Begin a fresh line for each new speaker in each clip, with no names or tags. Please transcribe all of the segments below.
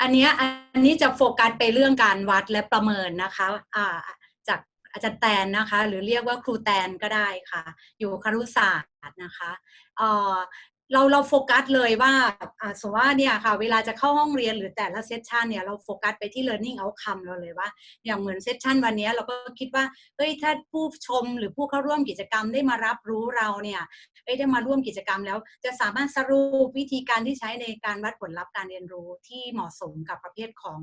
อันนี้อันนี้จะโฟกัสไปเรื่องการวัดและประเมินนะคะะจากอาจารย์แตนนะคะ หรือเรียกว่าครูแตนก็ได้ค่ะ อยู่ครุศาสตร์นะคะ เราเราโฟกัสเลยว่าสมมติว่าเนี่ยค่ะ เวลาจะเข้าห้องเรียนหรือแต่ละเซสชันเนี่ยเราโฟกัสไปที่ learning outcome เราเลยว่า อย่างเหมือนเซสชันวันนี้เราก็คิดว่าเฮ้ยถ้าผู้ชมหรือผู้เข้าร่วมกิจกรรมได้มารับรู้เราเนี่ยเอ้ยได้มาร่วมกิจกรรมแล้ว จะสามารถสรุปวิธีการที่ใช้ในการวัดผลลัพธ์การเรียนรู้ที่เหมาะสมกับประเภทของ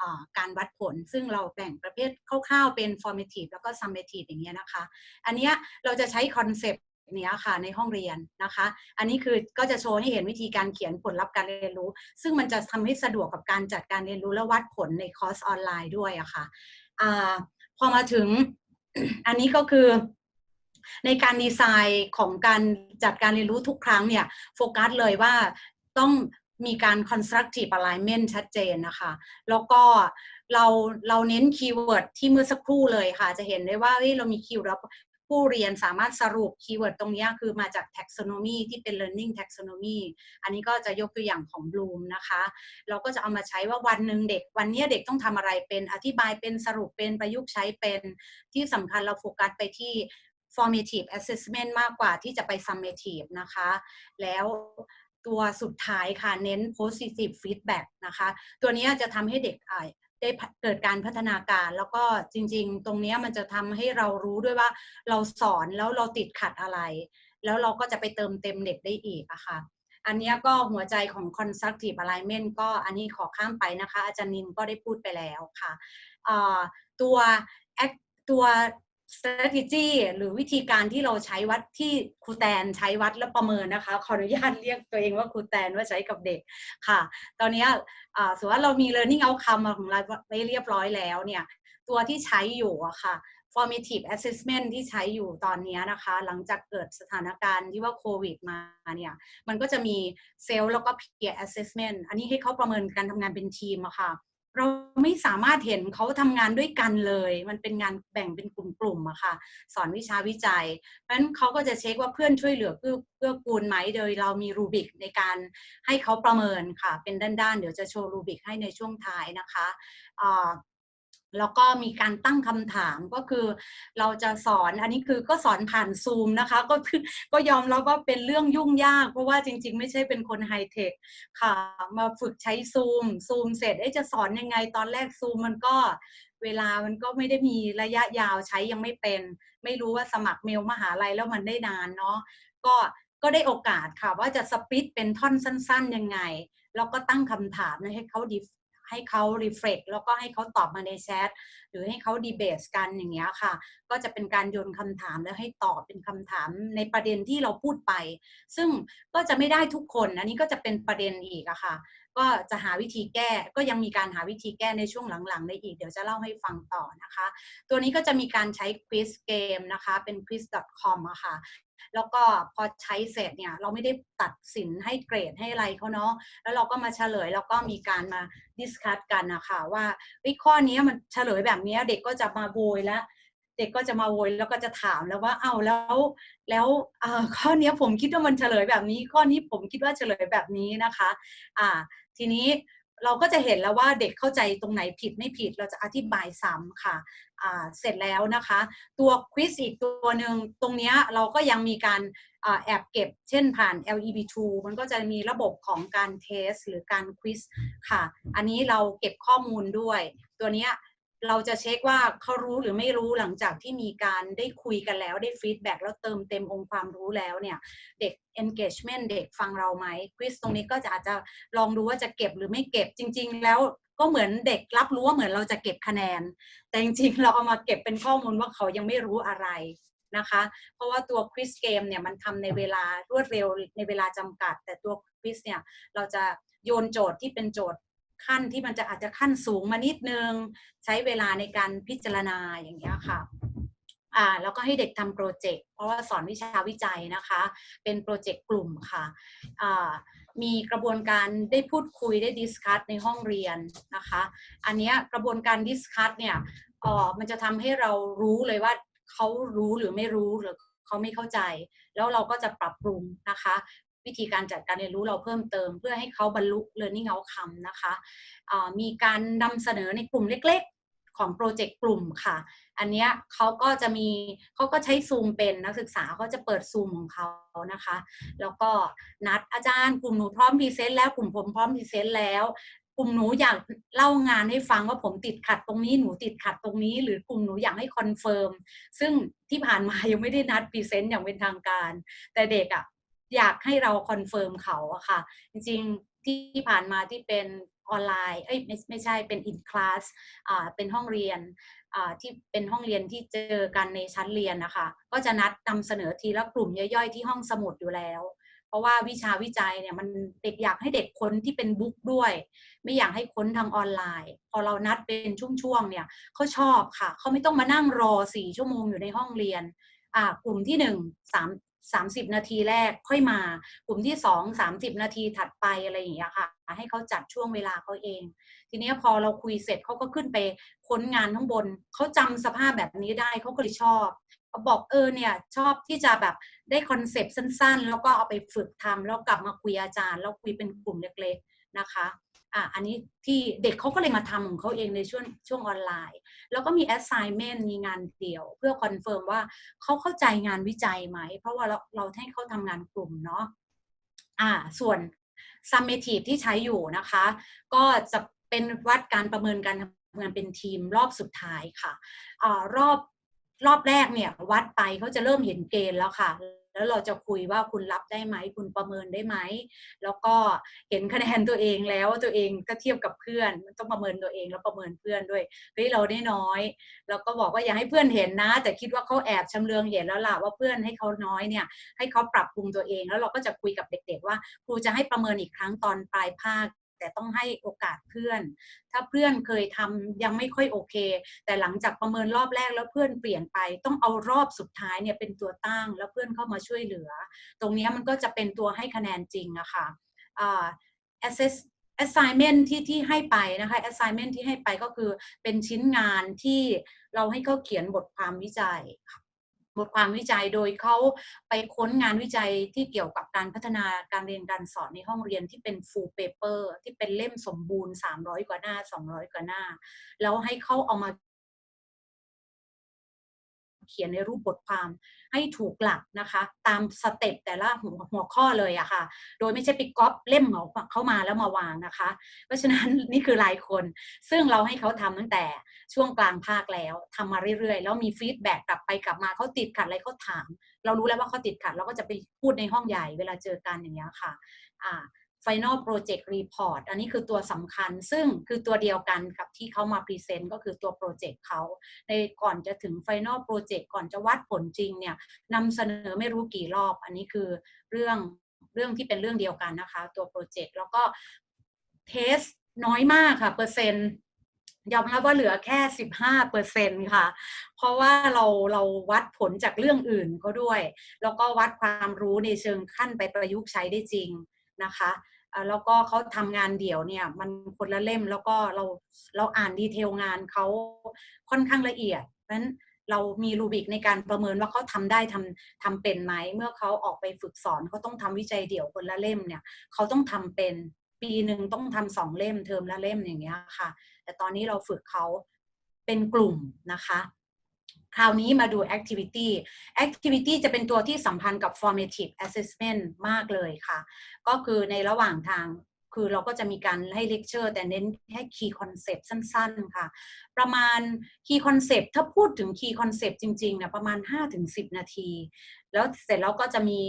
อการวัดผล ซึ่งเราแบ่งประเภทคร่าวๆเป็น formative แล้วก็ summative อย่างเงี้ยนะคะ อันเนี้ยเราจะใช้คอนเซปต์ เนี้ยค่ะในห้องเรียนนะคะ อันนี้คือก็จะโชว์ให้เห็นวิธีการเขียนผลลัพธ์การเรียนรู้ ซึ่งมันจะทำให้สะดวกกับการจัดการเรียนรู้และวัดผลในคอร์สออนไลน์ด้วยอะค่ะพอมาถึงอันนี้ก็คือในการดีไซน์ของการจัดการเรียนรู้ทุกครั้งเนี่ยโฟกัสเลยว่าต้องมีการ constructive alignment ชัดเจนนะคะ แล้วก็เราเราเน้นคีย์เวิร์ดที่เมื่อสักครู่เลยค่ะ จะเห็นได้ว่าเฮ้ยเรามีคีย์เวิร์ด ผู้เรียนสามารถสรุปคีย์เวิร์ดตรงนี้คือมาจาก taxonomy ที่เป็น learning taxonomy อันนี้ก็จะยกตัวอย่างของ Bloom นะคะ เราก็จะเอามาใช้ว่าวันหนึ่งเด็ก วันนี้เด็กต้องทำอะไรเป็นอธิบายเป็นสรุปเป็นประยุกต์ใช้เป็นที่สำคัญเราโฟกัสไปที่ formative assessment มากกว่าที่จะไป summative นะคะ แล้วตัวสุดท้ายค่ะเน้น positive feedback นะคะ ตัวนี้จะทำให้เด็ก ได้เกิดการพัฒนาการ แล้วก็จริง ๆ ตรงนี้มันจะทำให้เรารู้ด้วยว่าเราสอนแล้วเราติดขัดอะไร แล้วเราก็จะไปเติมเต็มเด็กได้อีกอะค่ะอันนี้ก็หัวใจของ constructive alignment ก็อันนี้ขอข้ามไปนะคะ อาจารย์นินก็ได้พูดไปแล้วค่ะตัวตัว strategy หรือวิธีการที่เราใช้วัดที่ครูแตนใช้วัดและประเมินนะคะ ขออนุญาตเรียกตัวเองว่าครูแตนว่าใช้กับเด็กค่ะ ตอนนี้สมมติว่าเรามี learning outcome ของเราไปเรียบร้อยแล้วเนี่ย ตัวที่ใช้อยู่อะค่ะ formative assessment ที่ใช้อยู่ตอนนี้นะคะ หลังจากเกิดสถานการณ์ที่ว่าโควิดมาเนี่ยมันก็จะมี self แล้วก็ peer assessment อันนี้ให้เขาประเมินการทำงานเป็นทีมอะค่ะ เราไม่สามารถเห็นเขาทำงานด้วยกันเลย มันเป็นงานแบ่งเป็นกลุ่มๆอะค่ะ สอนวิชาวิจัย เพราะฉะนั้นเขาก็จะเช็คว่าเพื่อนช่วยเหลือเพื่อเพื่อกูลไหมโดยเรามีรูบิกในการให้เขาประเมินค่ะ เป็นด้านๆ เดี๋ยวจะโชว์รูบิกให้ในช่วงท้ายนะคะ แล้วก็มีการตั้งคำถามก็คือ เราจะสอนอันนี้คือก็สอนผ่านซูมนะคะ ก็คือก็ยอมแล้วว่าเป็นเรื่องยุ่งยาก เพราะว่าจริง ๆ ไม่ใช่เป็นคนไฮเทคค่ะ มาฝึกใช้ซูมซูมเสร็จจะสอนยังไงตอนแรกซูมมันก็เวลามันก็ไม่ได้มีระยะยาวใช้ยังไม่เป็น ไม่รู้ว่าสมัครเมลมหาลัยแล้วมันได้นานเนาะก็ก็ได้โอกาสค่ะว่าจะสปิดเป็นท่อนสั้น ๆ ยังไง แล้วก็ตั้งคำถามให้เขาดิ ให้เขารีเฟล็กแล้วก็ให้เขาตอบมาในแชทหรือให้เขาดีเบตกันอย่างเงี้ยค่ะ ก็จะเป็นการโยนคำถามแล้วให้ตอบเป็นคำถามในประเด็นที่เราพูดไป ซึ่งก็จะไม่ได้ทุกคนอันนี้ก็จะเป็นประเด็นอีกอะค่ะ ก็จะหาวิธีแก้ก็ยังมีการหาวิธีแก้ในช่วงหลังๆได้อีก เดี๋ยวจะเล่าให้ฟังต่อนะคะ ตัวนี้ก็จะมีการใช้ควิสเกมนะคะเป็น quiz.com อะค่ะแล้วก็พอใช้เสร็จเนี่ยเราไม่ได้ตัดสินให้เกรดให้อะไรเขาเนาะแล้วเราก็มาเฉลยแล้วก็มีการมาดิสคัตกันนะคะว่าวิข้อนี้มันเฉลยแบบนี้เด็กก็จะมาโวยแล้ว เด็กก็จะมาโวยแล้วก็จะถามแล้วว่า เอ้าแล้ว แล้วข้อนี้ผมคิดว่ามันเฉลยแบบนี้ ข้อนี้ผมคิดว่าเฉลยแบบนี้นะคะ อ่า ทีนี้เราก็จะเห็นแล้วว่าเด็กเข้าใจตรงไหนผิดไม่ผิดเราจะอธิบายซ้ำค่ะเสร็จแล้วนะคะ ตัวควิสอีกตัวหนึ่งตรงนี้เราก็ยังมีการแอบเก็บเช่นผ่าน LEB2 มันก็จะมีระบบของการเทสหรือการควิสค่ะ อันนี้เราเก็บข้อมูลด้วย ตัวนี้ เราจะเช็คว่าเขารู้หรือไม่รู้หลังจากที่มีการได้คุยกันแล้วได้ฟีดแบ็กแล้วเติมเต็มองค์ความรู้แล้วเนี่ย เด็ก engagement เด็กฟังเราไหมควิสตรงนี้ก็จะอาจจะลองดูว่าจะเก็บหรือไม่เก็บจริง ๆ แล้วก็เหมือนเด็กรับรู้ว่าเหมือนเราจะเก็บคะแนน แต่จริงๆ เราเอามาเก็บเป็นข้อมูลว่าเขายังไม่รู้อะไรนะคะ เพราะว่าตัวควิสเกมเนี่ยมันทำในเวลารวดเร็วในเวลาจำกัด แต่ตัวควิสเนี่ยเราจะโยนโจทย์ที่เป็นโจทย์ ขั้นที่มันจะอาจจะขั้นสูงมานิดนึง ใช้เวลาในการพิจารณาอย่างเงี้ยค่ะอ่าแล้วก็ให้เด็กทำโปรเจกต์เพราะว่าสอนวิชาวิจัยนะคะ เป็นโปรเจกต์กลุ่มค่ะอ่ามีกระบวนการได้พูดคุยได้ดิสคัตในห้องเรียนนะคะ อันนี้กระบวนการดิสคัตเนี่ยออมันจะทำให้เรารู้เลยว่าเขารู้หรือไม่รู้หรือเขาไม่เข้าใจ แล้วเราก็จะปรับปรุงนะคะ วิธีการจัดการเรียนรู้เราเพิ่มเติม เพื่อให้เขาบรรลุ learning outcome นะคะอ่ามีการนำเสนอในกลุ่มเล็กๆ ของโปรเจกต์กลุ่มค่ะ อันเนี้ยเขาก็จะมีเขาก็ใช้ซูมเป็นนักศึกษาเขาจะเปิดซูมของเขานะคะ แล้วก็นัดอาจารย์กลุ่มหนูพร้อมพรีเซนต์แล้วกลุ่มผมพร้อมพรีเซนต์แล้วกลุ่มหนูอยากเล่างานให้ฟังว่าผมติดขัดตรงนี้หนูติดขัดตรงนี้ หรือกลุ่มหนูอยากให้คอนเฟิร์มซึ่งที่ผ่านมายังไม่ได้นัดพรีเซนต์อย่างเป็นทางการ แต่เด็กอะ อยากให้เราคอนเฟิร์มเขาอะค่ะ จริงๆที่ผ่านมาที่เป็นออนไลน์เอ้ยไม่ไม่ใช่เป็นอินคลาสอ่าเป็นห้องเรียนอ่าที่เป็นห้องเรียนที่เจอกันในชั้นเรียนนะคะ ก็จะนัดนำเสนอทีละกลุ่มย่อยๆ ที่ห้องสมุดอยู่แล้ว เพราะว่าวิชาวิจัยเนี่ยมันเด็กอยากให้เด็กค้นที่เป็นบุ๊กด้วย ไม่อยากให้ค้นทางออนไลน์ พอเรานัดเป็นช่วงๆเนี่ยเขาชอบค่ะเขาไม่ต้องมานั่งรอสี่ชั่วโมงอยู่ในห้องเรียนอ่ากลุ่มที่หนึ่งสาม สามสิบนาทีแรกค่อยมา กลุ่มที่สองสามสิบนาทีถัดไปอะไรอย่างเงี้ยค่ะ ให้เขาจัดช่วงเวลาเขาเอง ทีนี้พอเราคุยเสร็จเขาก็ขึ้นไปค้นงานข้างบน เขาจำสภาพแบบนี้ได้เขาก็เลยชอบเขาบอกเออเนี่ยชอบที่จะแบบได้คอนเซปต์สั้นๆ แล้วก็เอาไปฝึกทำแล้วกลับมาคุยอาจารย์ แล้วคุยเป็นกลุ่มเล็กๆนะคะ อะอันนี้ที่เด็กเขาก็เลยมาทำของเขาเองในช่วงช่วงออนไลน์ แล้วก็มี assignment มีงานเดี่ยว เพื่อคอนเฟิร์มว่าเขาเข้าใจงานวิจัยไหม เพราะว่าเราเราให้เขาทำงานกลุ่มเนาะอ่าส่วน summative ที่ใช้อยู่นะคะ ก็จะเป็นวัดการประเมินการทำงานเป็นทีมรอบสุดท้ายค่ะอ่ารอบรอบแรกเนี่ยวัดไปเขาจะเริ่มเห็นเกณฑ์แล้วค่ะ แล้วเราจะคุยว่าคุณรับได้ไหม คุณประเมินได้ไหม แล้วก็เห็นคะแนนตัวเองแล้วว่าตัวเองก็เทียบกับเพื่อน มันต้องประเมินตัวเองแล้วประเมินเพื่อนด้วยเฮ้ยเราได้น้อย แล้วก็บอกว่าอย่าให้เพื่อนเห็นนะ แต่คิดว่าเขาแอบชำเลืองเห็นแล้วล่ะว่าเพื่อนให้เขาน้อยเนี่ยให้เขาปรับปรุงตัวเอง แล้วเราก็จะคุยกับเด็ก ๆ ว่าครูจะให้ประเมินอีกครั้งตอนปลายภาค แต่ต้องให้โอกาสเพื่อน ถ้าเพื่อนเคยทำยังไม่ค่อยโอเค แต่หลังจากประเมินรอบแรกแล้วเพื่อนเปลี่ยนไป ต้องเอารอบสุดท้ายเนี่ยเป็นตัวตั้งแล้วเพื่อนเข้ามาช่วยเหลือ ตรงนี้มันก็จะเป็นตัวให้คะแนนจริงอะคะอ่า assess assignment ที่ที่ให้ไปนะคะ assignment ที่ให้ไปก็คือเป็นชิ้นงานที่เราให้เขาเขียนบทความวิจัยค่ะ บทความวิจัยโดยเขาไปค้นงานวิจัยที่เกี่ยวกับการพัฒนาการเรียนการสอนในห้องเรียนที่เป็น full paper ที่เป็นเล่มสมบูรณ์ 300 กว่าหน้า 200 กว่าหน้า แล้วให้เขาเอามา เขียนในรูปบทความให้ถูกหลักนะคะ ตามสเต็ปแต่ละหัวหัวข้อเลยอะค่ะ โดยไม่ใช่ไปก๊อปเล่มเขาเข้ามาแล้วมาวางนะคะ เพราะฉะนั้นนี่คือรายคน ซึ่งเราให้เขาทำตั้งแต่ช่วงกลางภาคแล้วทำมาเรื่อยๆ แล้วมีฟีดแบ็กกลับไปกลับมาเขาติดขัดอะไรเขาถาม เรารู้แล้วว่าเขาติดขัดเราก็จะไปพูดในห้องใหญ่เวลาเจอกันอย่างเงี้ยค่ะ อ่า Final Project Report อันนี้คือตัวสำคัญ ซึ่งคือตัวเดียวกันกับที่เขามาพรีเซนต์ก็คือตัวโปรเจกต์เขาในก่อนจะถึง Final Project ก่อนจะวัดผลจริงเนี่ยนำเสนอไม่รู้กี่รอบ อันนี้คือเรื่องเรื่องที่เป็นเรื่องเดียวกันนะคะ ตัวโปรเจกต์แล้วก็เทสน้อยมากค่ะ เปอร์เซ็นต์ยอมรับว่าเหลือแค่ 15เปอร์เซ็นค่ะ เพราะว่าเราเราวัดผลจากเรื่องอื่นก็ด้วย แล้วก็วัดความรู้ในเชิงขั้นไปประยุกต์ใช้ได้จริง นะคะแล้วก็เขาทำงานเดี่ยวเนี่ยมันคนละเล่มแล้วก็เราเราอ่านดีเทลงานเขาค่อนข้างละเอียดเพราะฉะนั้นเรามีรูบิกในการประเมินว่าเขาทำได้ทำทำเป็นไหมเมื่อเขาออกไปฝึกสอนเขาต้องทำวิจัยเดี่ยวคนละเล่มเนี่ยเขาต้องทำเป็นปีหนึ่งต้องทำสองเล่มเทอมละเล่มอย่างเงี้ยค่ะ แต่ตอนนี้เราฝึกเขาเป็นกลุ่มนะคะ คราวนี้มาดู activity activity จะเป็นตัวที่สัมพันธ์กับ formative assessment มากเลยค่ะ ก็คือในระหว่างทางคือเราก็จะมีการให้เลคเชอร์แต่เน้นแค่ key concept สั้น ๆ ค่ะ ประมาณ key concept ถ้าพูดถึง key concept จริงๆเนี่ยประมาณ 5-10 นาที แล้วเสร็จแล้วก็จะมี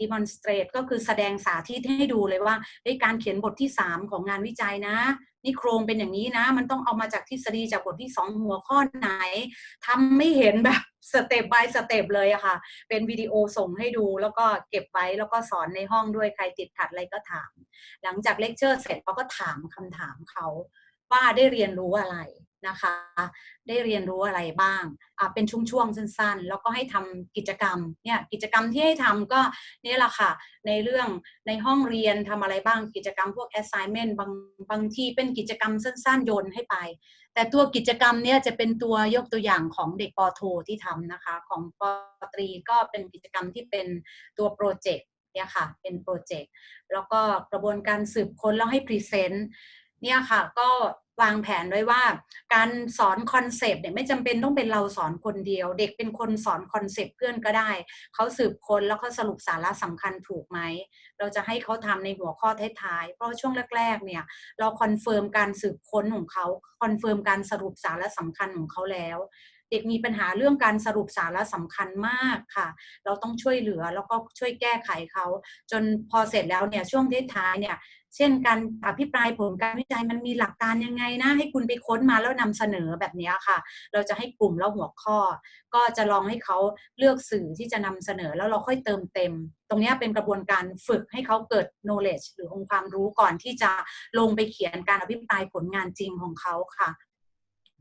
demonstrate ก็คือแสดงสาธิตให้ดูเลยว่าการเขียนบทที่ 3 ของงานวิจัยนะ นี่โครงเป็นอย่างนี้นะ มันต้องเอามาจากทฤษฎีจากบทที่ 2 หัวข้อไหนทำไม่เห็นแบบสเต็ป by สเต็ปเลยอะค่ะ เป็นวิดีโอส่งให้ดูแล้วก็เก็บไว้แล้วก็สอนในห้องด้วยใครติดขัดอะไรก็ถาม หลังจากเลคเชอร์เสร็จเราก็ถามคำถามเขาว่าได้เรียนรู้อะไร นะคะ ได้เรียนรู้อะไรบ้างเป็นช่วงๆสั้น ๆ แล้วก็ให้ทำกิจกรรมเนี่ยกิจกรรมที่ให้ทำก็นี่แหละค่ะ ในเรื่องในห้องเรียนทำอะไรบ้างกิจกรรมพวก assignment บางบางทีเป็นกิจกรรมสั้น ๆ โยนให้ไป แต่ตัวกิจกรรมเนี่ยจะเป็นตัวยกตัวอย่างของเด็กปโทที่ทำนะคะ ของปตรีก็เป็นกิจกรรมที่เป็นตัวโปรเจกต์เนี่ยค่ะเป็นโปรเจกต์แล้วก็กระบวนการสืบค้นแล้วให้พรีเซนต์เนี่ยค่ะก็ วางแผนไว้ว่า การสอนคอนเซปต์เนี่ยไม่จำเป็นต้องเป็นเราสอนคนเดียว เด็กเป็นคนสอนคอนเซปต์เพื่อนก็ได้ เขาสืบค้นแล้วเขาสรุปสาระสำคัญถูกไหม เราจะให้เขาทำในหัวข้อท้ายๆ เพราะช่วงแรกๆเนี่ยเราคอนเฟิร์มการสืบค้นของเขาคอนเฟิร์มการสรุปสาระสำคัญของเขาแล้วเด็กมีปัญหาเรื่องการสรุปสาระสำคัญมากค่ะ เราต้องช่วยเหลือแล้วก็ช่วยแก้ไขเขา จนพอเสร็จแล้วเนี่ยช่วงท้ายๆเนี่ย เช่นการอภิปรายผลการวิจัยมันมีหลักการยังไงนะให้คุณไปค้นมาแล้วนำเสนอแบบนี้ค่ะ เราจะให้กลุ่มแล้วหัวข้อ ก็จะลองให้เขาเลือกสื่อที่จะนำเสนอแล้วเราค่อยเติมเต็ม ตรงนี้เป็นกระบวนการฝึกให้เขาเกิด knowledge หรือองค์ความรู้ก่อนที่จะลงไปเขียนการอภิปรายผลงานจริงของเขาค่ะ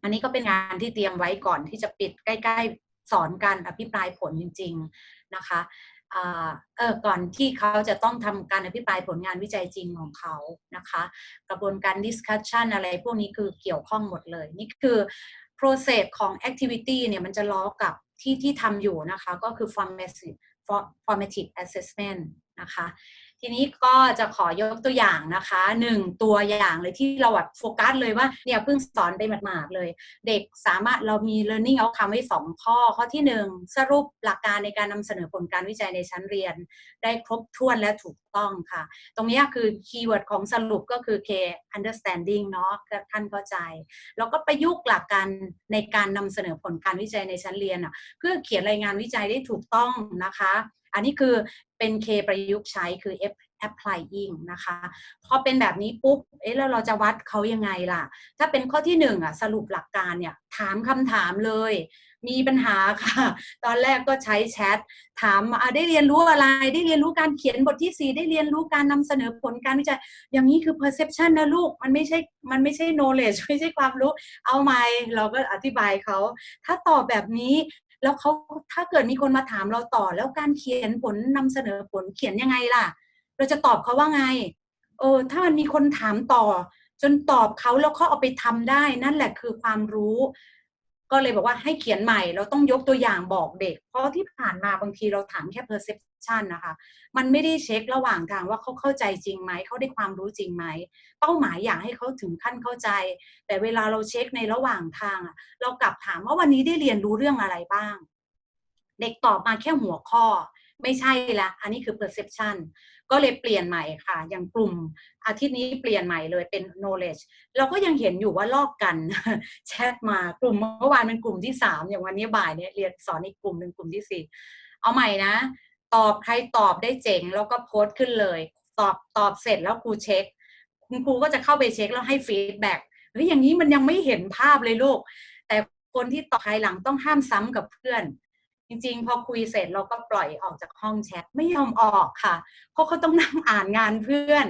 อันนี้ก็เป็นงานที่เตรียมไว้ก่อนที่จะปิดใกล้ ๆ สอนการอภิปรายผลจริง ๆนะคะ ก่อนที่เขาจะต้องทำการอภิปรายผลงานวิจัยจริงของเขานะคะ กระบวนการ discussion อะไรพวกนี้คือเกี่ยวข้องหมดเลย นี่คือ process ของ activity เนี่ยมันจะล้อกับที่ที่ทำอยู่นะคะ ก็คือ formative formative assessment นะคะ ทีนี้ก็จะขอยกตัวอย่างนะคะหนึ่งตัวอย่างเลยที่เราแบบโฟกัสเลยว่าเนี่ยเพิ่งสอนไปหมาดๆเลย เด็กสามารถเรามี learning outcome ไว้สองข้อ ข้อที่หนึ่งสรุปหลักการในการนำเสนอผลการวิจัยในชั้นเรียน ได้ครบถ้วนและถูกต้องค่ะ ตรงนี้คือคีย์เวิร์ดของสรุปก็คือ K understanding เนาะท่านเข้าใจ แล้วก็ประยุกต์หลักการในการนำเสนอผลการวิจัยในชั้นเรียนอะเพื่อเขียนรายงานวิจัยได้ถูกต้องนะคะ อันนี้คือเป็น K ประยุกต์ใช้คือ F applying นะคะพอเป็นแบบนี้ปุ๊บเอ๊ะแล้วเราจะวัดเขายังไงล่ะ ถ้าเป็นข้อที่หนึ่งอะสรุปหลักการเนี่ยถามคำถามเลย มีปัญหาค่ะ ตอนแรกก็ใช้แชทถามอะได้เรียนรู้อะไร ได้เรียนรู้การเขียนบทที่ 4 ได้เรียนรู้การนำเสนอผลการวิจัย อย่างนี้คือ perception นะลูก มันไม่ใช่ มันไม่ใช่ knowledge ไม่ใช่ความรู้ เอาไหมเราก็อธิบายเขา ถ้าตอบแบบนี้ แล้วเขาถ้าเกิดมีคนมาถามเราต่อ แล้วการเขียนผลนำเสนอผลเขียนยังไงล่ะ เราจะตอบเขาว่าไง เออ ถ้ามันมีคนถามต่อ จนตอบเขาแล้วเขาเอาไปทำได้ นั่นแหละคือความรู้ ก็เลยบอกว่าให้เขียนใหม่เราต้องยกตัวอย่างบอกเด็ก เพราะที่ผ่านมาบางทีเราถามแค่ perception นะคะ มันไม่ได้เช็คระหว่างทางว่าเขาเข้าใจจริงไหม เขาได้ความรู้จริงไหม เป้าหมายอยากให้เขาถึงขั้นเข้าใจ แต่เวลาเราเช็คในระหว่างทางอะเรากลับถามว่าวันนี้ได้เรียนรู้เรื่องอะไรบ้าง เด็กตอบมาแค่หัวข้อ ไม่ใช่ละอันนี้คือ perception ก็เลยเปลี่ยนใหม่ค่ะ อย่างกลุ่มอาทิตย์นี้เปลี่ยนใหม่เลยเป็น knowledge เราก็ยังเห็นอยู่ว่าลอกกันแชทมากลุ่มเมื่อวานเป็นกลุ่มที่สามอย่างวันนี้บ่ายเนี่ยเรียนสอนอีกกลุ่มหนึ่งกลุ่มที่สี่เอาใหม่นะ ตอบใครตอบได้เจ๋งแล้วก็โพสต์ขึ้นเลย ตอบตอบเสร็จแล้วครูเช็คคุณครูก็จะเข้าไปเช็คแล้วให้ฟีดแบ็กเฮ้ยอย่างนี้มันยังไม่เห็นภาพเลยลูก แต่คนที่ตอบภายหลังต้องห้ามซ้ำกับเพื่อน จริงๆ พอคุยเสร็จเราก็ปล่อยออกจากห้องแชทไม่ยอมออกค่ะ เพราะเขาต้องนั่งอ่านงานเพื่อน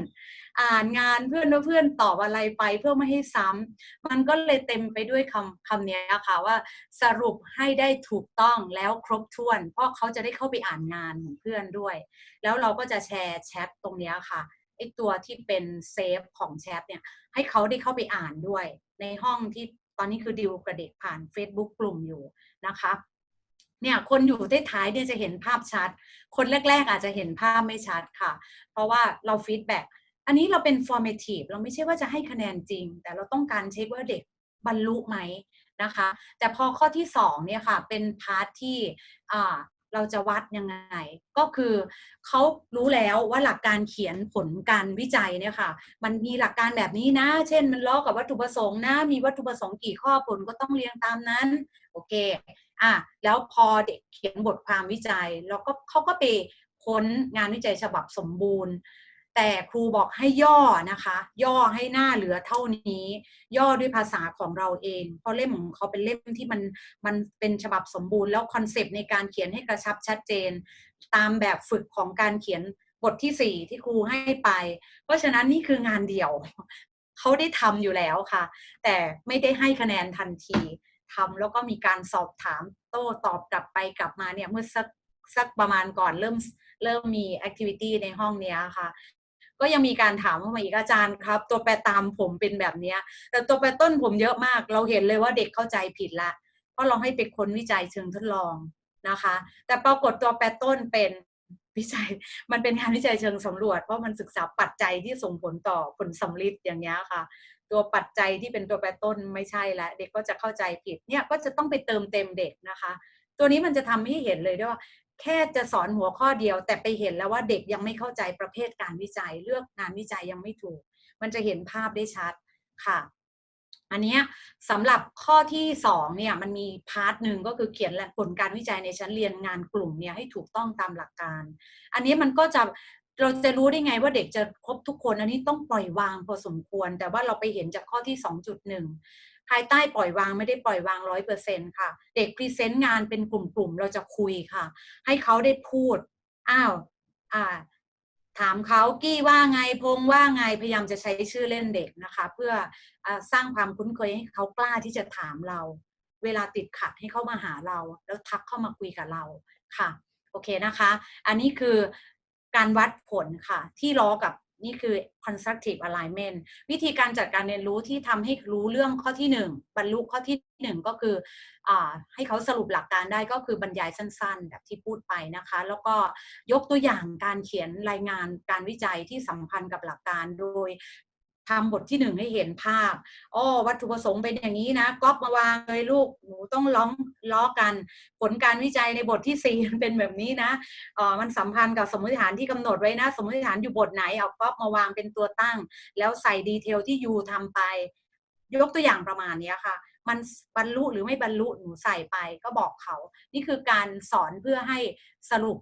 อ่านงานเพื่อนว่าเพื่อนตอบอะไรไปเพื่อไม่ให้ซ้ำมันก็เลยเต็มไปด้วยคำคำนี้ค่ะว่าสรุปให้ได้ถูกต้องแล้วครบถ้วน เพราะเขาจะได้เข้าไปอ่านงานของเพื่อนด้วย แล้วเราก็จะแชร์แชทตรงนี้ค่ะไอตัวที่เป็นเซฟของแชทเนี่ยให้เขาได้เข้าไปอ่านด้วย ในห้องที่ตอนนี้คือดิวกับเด็กผ่าน Facebook กลุ่มอยู่นะคะ เนี่ยคนอยู่ท้ายๆเนี่ยจะเห็นภาพชัด คนแรก ๆ อาจจะเห็นภาพไม่ชัดค่ะ เพราะว่าเราฟีดแบ็กอันนี้เราเป็น formative เราไม่ใช่ว่าจะให้คะแนนจริง แต่เราต้องการเช็คว่าเด็กบรรลุไหมนะคะ แต่พอข้อที่สองเนี่ยค่ะเป็นพาร์ทที่อ่า เราจะวัดยังไง ก็คือเขารู้แล้วว่าหลักการเขียนผลการวิจัยเนี่ยค่ะ มันมีหลักการแบบนี้นะ เช่นมันล้อกับวัตถุประสงค์นะ มีวัตถุประสงค์กี่ข้อผลก็ต้องเรียงตามนั้น โอเคอะแล้วพอเด็กเขียนบทความวิจัย แล้วก็เขาก็ไปค้นงานวิจัยฉบับสมบูรณ์ แต่ครูบอกให้ย่อนะคะ ย่อให้หน้าเหลือเท่านี้ ย่อด้วยภาษาของเราเอง เพราะเล่มของเขาเป็นเล่มที่มันมันเป็นฉบับสมบูรณ์แล้วคอนเซปต์ในการเขียนให้กระชับชัดเจน ตามแบบฝึกของการเขียนบทที่สี่ที่ครูให้ไป เพราะฉะนั้นนี่คืองานเดี่ยวเขาได้ทำอยู่แล้วค่ะ แต่ไม่ได้ให้คะแนนทันทีทำแล้วก็มีการสอบถามโต้ตอบกลับไปกลับมาเนี่ยเมื่อสักสักประมาณก่อนเริ่มเริ่มมีแอคทิวิตี้ในห้องเนี้ยค่ะ ก็ยังมีการถามว่ามาอีกอาจารย์ครับ ตัวแปรตามผมเป็นแบบเนี้ยแต่ตัวแปรต้นผมเยอะมาก เราเห็นเลยว่าเด็กเข้าใจผิดละเพราะเราให้ไปค้นวิจัยเชิงทดลองนะคะ แต่ปรากฏตัวแปรต้นเป็นวิจัยมันเป็นงานวิจัยเชิงสำรวจ เพราะมันศึกษาปัจจัยที่ส่งผลต่อผลสำลิดอย่างเงี้ค่ะ ตัวปัจจัยที่เป็นตัวแปรต้นไม่ใช่แล้วเด็กก็จะเข้าใจผิดเนี่ยก็จะต้องไปเติมเต็มเด็กนะคะ ตัวนี้มันจะทำให้เห็นเลยด้วยว่า แค่จะสอนหัวข้อเดียว แต่ไปเห็นแล้วว่าเด็กยังไม่เข้าใจประเภทการวิจัย เลือกงานวิจัยยังไม่ถูก มันจะเห็นภาพได้ชัดค่ะ อันนี้สำหรับข้อที่สองเนี่ยมันมีพาร์ทหนึ่งก็คือเขียนผลการวิจัยในชั้นเรียนงานกลุ่มเนี่ยให้ถูกต้องตามหลักการ อันนี้มันก็จะเราจะรู้ได้ไงว่าเด็กจะครบทุกคน อันนี้ต้องปล่อยวางพอสมควร แต่ว่าเราไปเห็นจากข้อที่ 2.1 ภายใต้ปล่อยวางไม่ได้ปล่อยวางร้อยเปอร์เซ็นค่ะ เด็กพรีเซนต์งานเป็นกลุ่มๆ เราจะคุยค่ะ ให้เขาได้พูด อ้าวอ่า ถามเขากี้ว่าไงพงว่าไงพยายามจะใช้ชื่อเล่นเด็กนะคะ เพื่ออสร้างความคุ้นเคยให้เขากล้าที่จะถามเรา เวลาติดขัดให้เขามาหาเรา แล้วทักเข้ามาคุยกับเราค่ะ โอเคนะคะ อันนี้คือการวัดผลค่ะ ที่ล้อกับ นี่คือ constructive alignment วิธีการจัดการเรียนรู้ที่ทำให้รู้เรื่องข้อที่ 1 บรรลุข้อที่ 1 ก็คืออให้เขาสรุปหลักการได้ก็คือบรรยายสั้นๆ แบบที่พูดไปนะคะ แล้วก็ยกตัวอย่างการเขียนรายงานการวิจัยที่สัมพันธ์กับหลักการโดย ทำบทที่หนึ่งให้เห็นภาพอ๋อวัตถุประสงค์เป็นอย่างนี้นะก๊อปมาวางเลยลูกหนูต้องล้องล้อกัน ผลการวิจัยในบทที่สี่เป็นแบบนี้นะอ๋อมันสัมพันธ์กับสมมติฐานที่กำหนดไว้นะ สมมติฐานอยู่บทไหนเอาก๊อปมาวางเป็นตัวตั้ง แล้วใส่ดีเทลที่ยูทำไป ยกตัวอย่างประมาณนี้ค่ะ มันบรรลุหรือไม่บรรลุหนูใส่ไปก็บอกเขา นี่คือการสอนเพื่อให้สรุป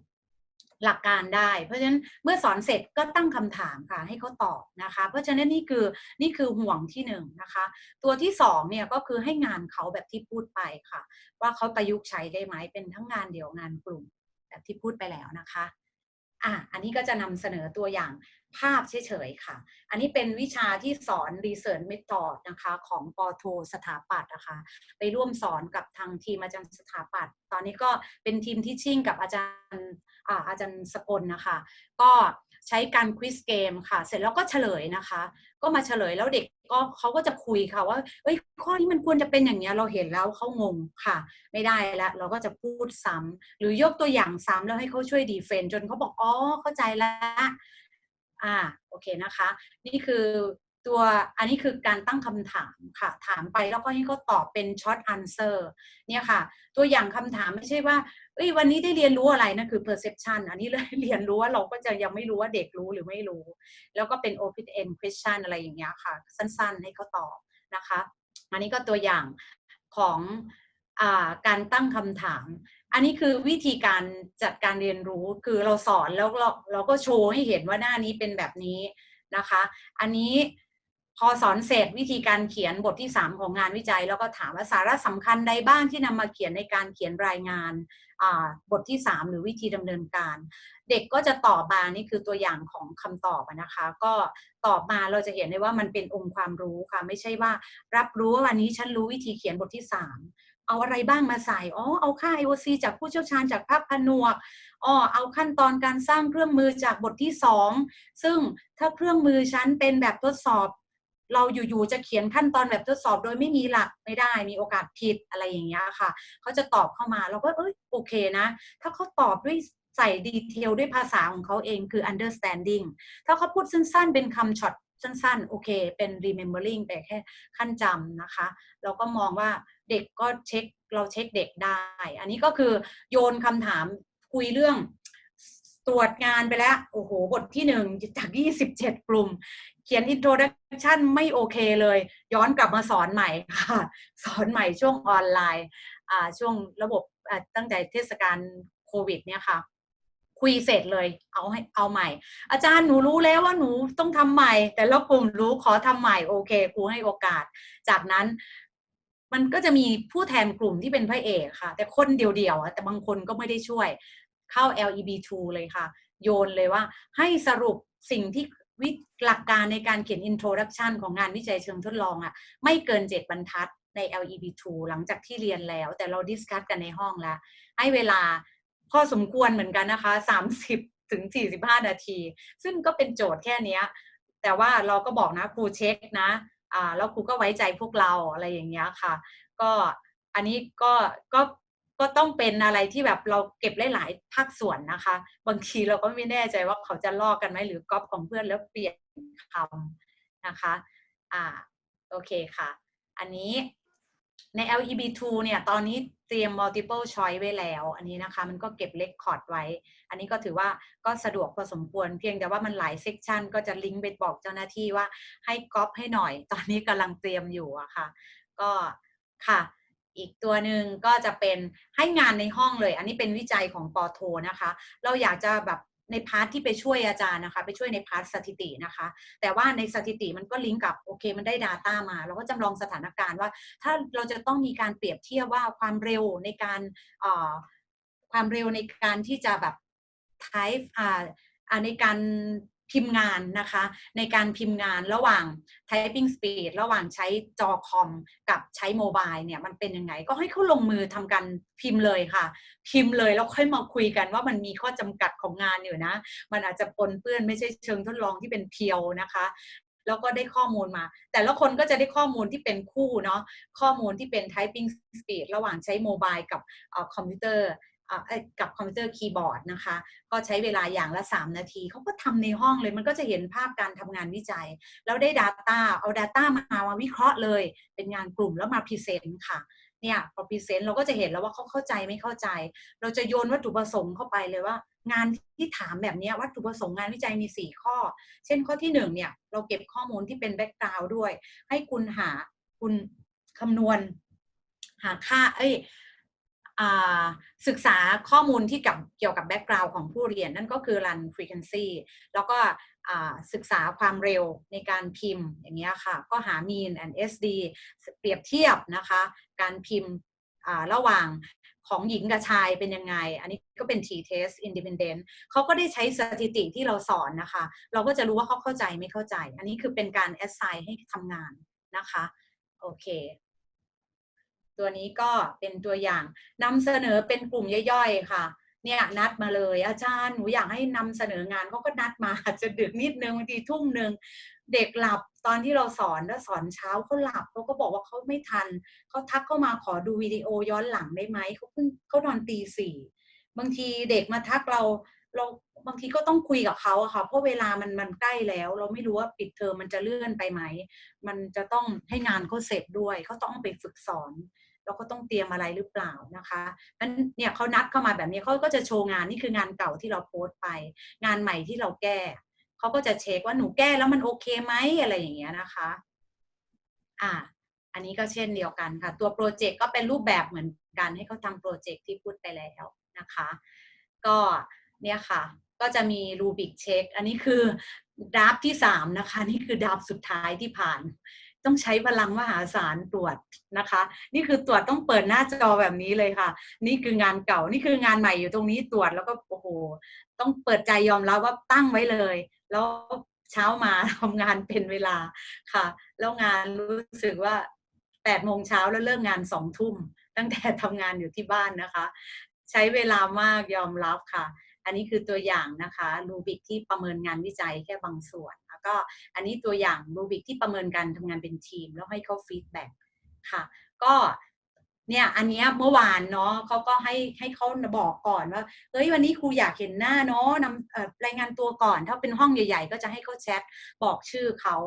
หลักการได้ เพราะฉะนั้นเมื่อสอนเสร็จก็ตั้งคำถามค่ะให้เขาตอบนะคะ เพราะฉะนั้นนี่คือนี่คือห่วงที่หนึ่งนะคะ ตัวที่สองเนี่ยก็คือให้งานเขาแบบที่พูดไปค่ะ ว่าเขาประยุกต์ใช้ได้ไหมเป็นทั้งงานเดี่ยวงานกลุ่มแบบที่พูดไปแล้วนะคะ อะอันนี้ก็จะนำเสนอตัวอย่างภาพเฉยๆค่ะ อันนี้เป็นวิชาที่สอน Research Method นะคะ ของปอโทสถาปัตย์นะคะ ไปร่วมสอนกับทางทีมอาจารย์สถาปัตย์ตอนนี้ก็เป็นทีมที่ชิ่งกับอาจารย์อาจารย์สกลนะคะ ก็ ใช้การควิสเกมค่ะ เสร็จแล้วก็เฉลยนะคะ ก็มาเฉลยแล้วเด็กก็เขาก็จะคุยค่ะว่าเอ้ยข้อนี้มันควรจะเป็นอย่างเนี้ยเราเห็นแล้วเขางงค่ะ ไม่ได้แล้วเราก็จะพูดซ้ำหรือยกตัวอย่างซ้ำแล้วให้เขาช่วยดีเฟนจนเขาบอกอ๋อเข้าใจแล้วอ่าโอเคนะคะ นี่คือ ตัวอันนี้คือการตั้งคำถามค่ะ ถามไปแล้วก็ให้เขาตอบเป็นช็อตอันเซอร์เนี่ยค่ะ ตัวอย่างคำถามไม่ใช่ว่าเอ้ยวันนี้ได้เรียนรู้อะไรนะคือ perception อันนี้เลยเรียนรู้ว่าเราก็จะยังไม่รู้ว่าเด็กรู้หรือไม่รู้ แล้วก็เป็น open end question อะไรอย่างเงี้ยค่ะ สั้นๆ ให้เขาตอบนะคะ อันนี้ก็ตัวอย่างของอการตั้งคำถาม อันนี้คือวิธีการจัดการเรียนรู้คือเราสอนแล้วเราเราก็โชว์ให้เห็นว่าหน้านี้เป็นแบบนี้นะคะ อันนี้ พอสอนเสร็จวิธีการเขียนบทที่ 3 ของงานวิจัย แล้วก็ถามว่าสาระสำคัญใดบ้างที่นำมาเขียนในการเขียนรายงานบทที่ 3 หรือวิธีดำเนินการ เด็กก็จะตอบมานี่คือตัวอย่างของคำตอบนะคะ ก็ตอบมาเราจะเห็นได้ว่ามันเป็นองค์ความรู้ค่ะไม่ใช่ว่า รับรู้ว่าวันนี้ฉันรู้วิธีเขียนบทที่ 3 เอาอะไรบ้างมาใส่อ๋อเอาค่า IOC จากผู้เชี่ยวชาญจากภาคผนวกอ๋อเอาขั้นตอนการสร้างเครื่องมือจากบทที่ 2 ซึ่งถ้าเครื่องมือฉันเป็นแบบทดสอบ เราอยู่ๆจะเขียนขั้นตอนแบบทดสอบโดยไม่มีหลักไม่ได้มีโอกาสผิดอะไรอย่างเงี้ยค่ะเขาจะตอบเข้ามาเราก็เอ้ยโอเคนะ ถ้าเขาตอบด้วยใส่ดีเทลด้วยภาษาของเขาเองคือ understanding ถ้าเขาพูดสั้นๆ เป็นคำช็อตสั้นๆ โอเค เป็น remembering แต่แค่ขั้นจำนะคะ เราก็มองว่าเด็กก็เช็ค เราเช็คเด็กได้ อันนี้ก็คือโยนคำถามคุยเรื่อง ตรวจงานไปแล้ว โอ้โห บทที่หนึ่งจาก 27 กลุ่ม เขียน introduction ไม่โอเคเลย ย้อนกลับมาสอนใหม่ค่ะ สอนใหม่ช่วงออนไลน์อ่าช่วงระบบตั้งแต่เทศกาลโควิดเนี่ยค่ะ คุยเสร็จเลย เอาให้เอาใหม่ อาจารย์หนูรู้แล้วว่าหนูต้องทำใหม่ แต่ละกลุ่มรู้ขอทำใหม่โอเคครูให้โอกาส จากนั้นมันก็จะมีผู้แทนกลุ่มที่เป็นพระเอกค่ะ แต่คนเดียวๆแต่บางคนก็ไม่ได้ช่วย เข้า LEB2 เลยค่ะ โยนเลยว่าให้สรุปสิ่งที่วิหลักการในการเขียน introduction ของงานวิจัยเชิงทดลองอะ่ะไม่เกิน 7 บรรทัดใน LEB2 หลังจากที่เรียนแล้ว แต่เราดิสคัสกันในห้องแล้ว ให้เวลาพอสมควรเหมือนกันนะคะ 30 ถึง 45 นาที ซึ่งก็เป็นโจทย์แค่นี้แต่ว่าเราก็บอกนะครูเช็คนะอ่าแล้วครูก็ไว้ใจพวกเราอะไรอย่างเงี้ยค่ะ ก็อันนี้ก็ก็ ก็ต้องเป็นอะไรที่แบบเราเก็บหลายๆภาคส่วนนะคะ บางทีเราก็ไม่แน่ใจว่าเขาจะลอกกันไหมหรือก๊อปของเพื่อนแล้วเปลี่ยนคำนะคะอ่าโอเคค่ะ อันนี้ใน LEB2 เนี่ย ตอนนี้เตรียม multiple choice ไว้แล้ว อันนี้นะคะ มันก็เก็บ record ไว้ อันนี้ก็ถือว่าก็สะดวกพอสมควร เพียงแต่ว่ามันหลายเซกชันก็จะลิงก์ไปบอกเจ้าหน้าที่ว่าให้ก๊อปให้หน่อย ตอนนี้กำลังเตรียมอยู่อะค่ะ ก็ค่ะ อีกตัวหนึ่งก็จะเป็นให้งานในห้องเลย อันนี้เป็นวิจัยของปอโทนะคะ เราอยากจะแบบในพาร์ทที่ไปช่วยอาจารย์นะคะ ไปช่วยในพาร์ทสถิตินะคะ แต่ว่าในสถิติมันก็ลิงก์กับโอเค มันได้ Data มา เราก็จำลองสถานการณ์ว่า ถ้าเราจะต้องมีการเปรียบเทียบว่าความเร็วในการเอ่อความเร็วในการที่จะแบบ type อ่าอ่าในการ พิมพ์งานนะคะ ในการพิมพ์งานระหว่าง typing speed ระหว่างใช้จอคอมกับใช้โมบายเนี่ยมันเป็นยังไง ก็ให้เขาลงมือทำการพิมพ์เลยค่ะ พิมพ์เลยแล้วค่อยมาคุยกันว่ามันมีข้อจำกัดของงานอยู่นะ มันอาจจะปนเปื้อนไม่ใช่เชิงทดลองที่เป็นเพียวนะคะแล้วก็ได้ข้อมูลมา แต่ละคนก็จะได้ข้อมูลที่เป็นคู่เนาะข้อมูลที่เป็น typing speed ระหว่างใช้โมบายกับคอมพิวเตอร์ กับคอมพิวเตอร์คีย์บอร์ดนะคะ ก็ใช้เวลาอย่างละ 3 นาที เขาก็ทำในห้องเลย มันก็จะเห็นภาพการทำงานวิจัย แล้วได้ Data เอา Data มามาวิเคราะห์เลย เป็นงานกลุ่มแล้วมาพรีเซนต์ค่ะ เนี่ยพอพรีเซนต์เราก็จะเห็นแล้วว่าเขาเข้าใจไม่เข้าใจ เราจะโยนวัตถุประสงค์เข้าไปเลยว่า งานที่ถามแบบนี้วัตถุประสงค์งานวิจัยมี 4 ข้อ เช่นข้อที่1เนี่ยเราเก็บข้อมูลที่เป็นแบ็กกราวด์ด้วย ให้คุณหาคุณคำนวณหาค่า เอ้ย ศึกษาข้อมูลที่กับเกี่ยวกับแบ็กกราวด์ของผู้เรียน นั่นก็คือ run frequency แล้วก็ศึกษาความเร็วในการพิมพ์อย่างเงี้ยค่ะ ก็หา mean and SD เปรียบเทียบนะคะ การพิมพ์ระหว่างของหญิงกับชายเป็นยังไง อันนี้ก็เป็น t-test independent เขาก็ได้ใช้สถิติที่เราสอนนะคะ เราก็จะรู้ว่าเขาเข้าใจไม่เข้าใจ อันนี้คือเป็นการ assign ให้ทำงานนะคะ โอเค ตัวนี้ก็เป็นตัวอย่างนำเสนอเป็นกลุ่มย่อยๆ ค่ะเนี่ยนัดมาเลยอาจารย์หนูอยากให้นำเสนองานเขาก็นัดมาอาจจะดึกนิดนึงบางทีทุ่มหนึ่งเด็กหลับตอนที่เราสอนแล้วสอนเช้าเขาหลับเขาก็บอกว่าเขาไม่ทันเขาทักเข้ามาขอดูวิดีโอย้อนหลังได้ไหมเขาเพิ่งเขานอนตีสี่บางทีเด็กมาทักเรา เราบางทีก็ต้องคุยกับเขาอะค่ะเพราะเวลามันมันใกล้แล้ว เราไม่รู้ว่าปิดเทอมมันจะเลื่อนไปไหม มันจะต้องให้งานเขาเสร็จด้วยเขาต้องไปฝึกสอนแล้วก็ต้องเตรียมอะไรหรือเปล่านะคะนั้นเนี่ยเขานัดเข้ามาแบบนี้เขาก็จะโชว์งานนี่คืองานเก่าที่เราโพสต์ไป งานใหม่ที่เราแก้เขาก็จะเช็คว่าหนูแก้แล้วมันโอเคไหมอะไรอย่างเงี้ยนะคะ อ่า อันนี้ก็เช่นเดียวกันค่ะ ตัวโปรเจกต์ก็เป็นรูปแบบเหมือนกันให้เขาทำโปรเจกต์ที่พูดไปแล้วนะคะ ก็ เนี่ยค่ะ ก็จะมีรูบิกเช็คอันนี้คือดราฟที่สามนะคะ นี่คือดราฟสุดท้ายที่ผ่าน ต้องใช้พลังมหาศาลตรวจนะคะ นี่คือตรวจต้องเปิดหน้าจอแบบนี้เลยค่ะ นี่คืองานเก่านี่คืองานใหม่อยู่ตรงนี้ตรวจแล้วก็โอ้โหต้องเปิดใจยอมรับว่าตั้งไว้เลย แล้วเช้ามาทำงานเป็นเวลาค่ะ แล้วงานรู้สึกว่าแปดโมงเช้าแล้วเลิกงานสองทุ่มตั้งแต่ทำงานอยู่ที่บ้านนะคะ ใช้เวลามากยอมรับค่ะ อันนี้คือตัวอย่างนะคะรูบิกที่ประเมินงานวิจัยแค่บางส่วน แล้วก็อันนี้ตัวอย่างรูบิกที่ประเมินการทำงานเป็นทีม แล้วให้เขาฟีดแบ็กค่ะ ก็เนี่ยอันนี้เมื่อวานเนาะเขาก็ให้ให้เขาบอกก่อนว่าเฮ้ยวันนี้ครูอยากเห็นหน้าเนาะนำรายงานตัวก่อน ถ้าเป็นห้องใหญ่ ๆ ก็จะให้เขาแชทบอกชื่อเขา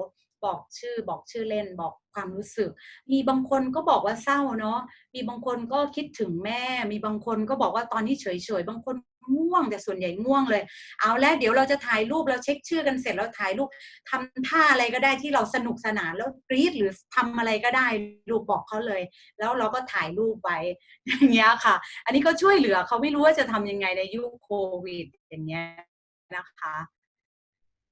บอกชื่อบอกชื่อเล่นบอกความรู้สึก มีบางคนก็บอกว่าเศร้าเนาะมีบางคนก็คิดถึงแม่ มีบางคนก็บอกว่าตอนนี้เฉยๆบางคน ง่วงแต่ส่วนใหญ่ง่วงเลย เอาแล้วเดี๋ยวเราจะถ่ายรูปเราเช็คชื่อกันเสร็จแล้วถ่ายรูปทำท่าอะไรก็ได้ที่เราสนุกสนานแล้วกรี๊ดหรือทำอะไรก็ได้รูปบอกเขาเลย แล้วเราก็ถ่ายรูปไว้อย่างเงี้ยค่ะ อันนี้ก็ช่วยเหลือเขาไม่รู้ว่าจะทำยังไงในยุคโควิดอย่างเงี้ยนะคะ